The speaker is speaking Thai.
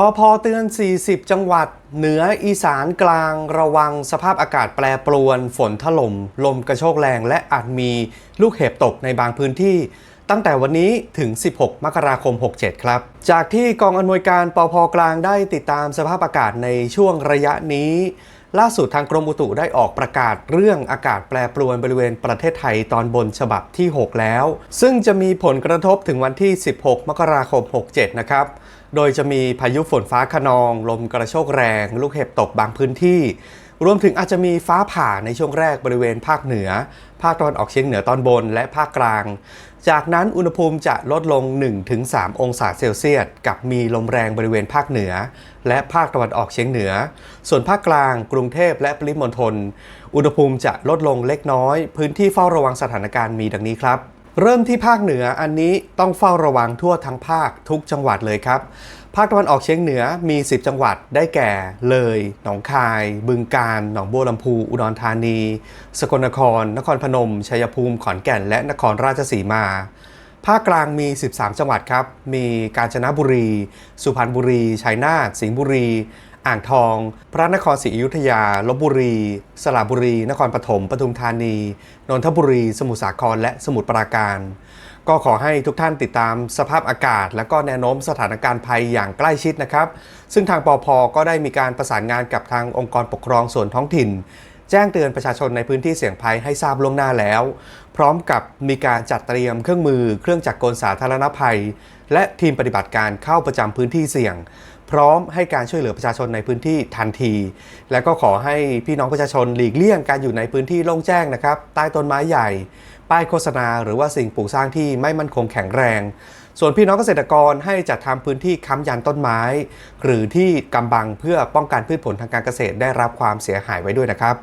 ปอพเตือน 40 จังหวัด เหนืออีสานกลางระวังสภาพอากาศแปรปรวน ฝนถล่ม ลมกระโชกแรงและอาจมีลูกเห็บตกในบางพื้นที่ ตั้งแต่วันนี้ถึง 16 มกราคม 67 ครับ จากที่กองอำนวยการปอพกลางได้ติดตามสภาพอากาศในช่วงระยะนี้ ล่าสุดทางกรมอุตุได้ออกประกาศเรื่องอากาศแปรปรวนบริเวณประเทศไทยตอนบนฉบับที่ 6 แล้ว ซึ่งจะมีผลกระทบถึงวันที่ 16 มกราคม 67 นะครับ โดยจะมีพายุฝนฟ้าขนอง ลมกระโชกแรง ลูกเห็บตกบางพื้นที่ รวมถึงอาจจะมีฟ้าผ่าในช่วงแรกบริเวณภาคเหนือ ภาคตะวันออกเฉียงเหนือตอนบนและภาคกลาง จากนั้นอุณหภูมิจะลดลง 1-3 องศาเซลเซียส กับมีลมแรงบริเวณภาคเหนือ และภาคตะวันออกเฉียงเหนือ ส่วนภาคกลาง กรุงเทพและปริมณฑล อุณหภูมิจะลดลงเล็กน้อย พื้นที่เฝ้าระวังสถานการณ์มีดังนี้ครับ เริ่มที่ภาคเหนืออันนี้ต้องเฝ้าระวังทั่วทั้งภาคทุกจังหวัดเลยครับภาคตะวันออกเฉียงเหนือมี 10 จังหวัดได้แก่ เลย หนองคาย บึงกาฬ หนองบัวลำพู อุดรธานี สกลนคร นครพนม ชัยภูมิ ขอนแก่น และนครราชสีมา ภาคกลางมี 13 จังหวัดครับ มีกาญจนบุรี สุพรรณบุรี ชัยนาท สิงห์บุรี อ่างทอง พระนครศรีอยุธยาลบบุรี สระบุรี นครปฐมปทุมธานีนนทบุรี สมุทรสาคร และสมุทรปราการ ก็ขอให้ทุกท่านติดตามสภาพอากาศ และก็แนวโน้มสถานการณ์ภัยอย่างใกล้ชิดนะครับ ซึ่งทางปอพก็ได้มีการประสานงานกับทางองค์กรปกครองส่วนท้องถิ่น แจ้งเตือนประชาชนในพื้นที่เสี่ยงภัยให้ทราบล่วงหน้าแล้ว พร้อมกับมีการจัดเตรียมเครื่องมือ เครื่องจักรกลสาธารณภัย และทีมปฏิบัติการเข้าประจำพื้นที่เสี่ยง พร้อมให้การช่วยเหลือประชาชนในพื้นที่ทันที และก็ขอให้พี่น้องประชาชนหลีกเลี่ยงการอยู่ในพื้นที่โล่งแจ้งนะครับ ใต้ต้นไม้ใหญ่ ป้ายโฆษณา หรือว่าสิ่งปลูกสร้างที่ไม่มั่นคงแข็งแรง ส่วนพี่น้องเกษตรกรให้จัดทำพื้นที่ค้ำยันต้นไม้ หรือที่กำบังเพื่อป้องกันพืชผลทางการเกษตรได้รับความเสียหายไว้ด้วยนะครับ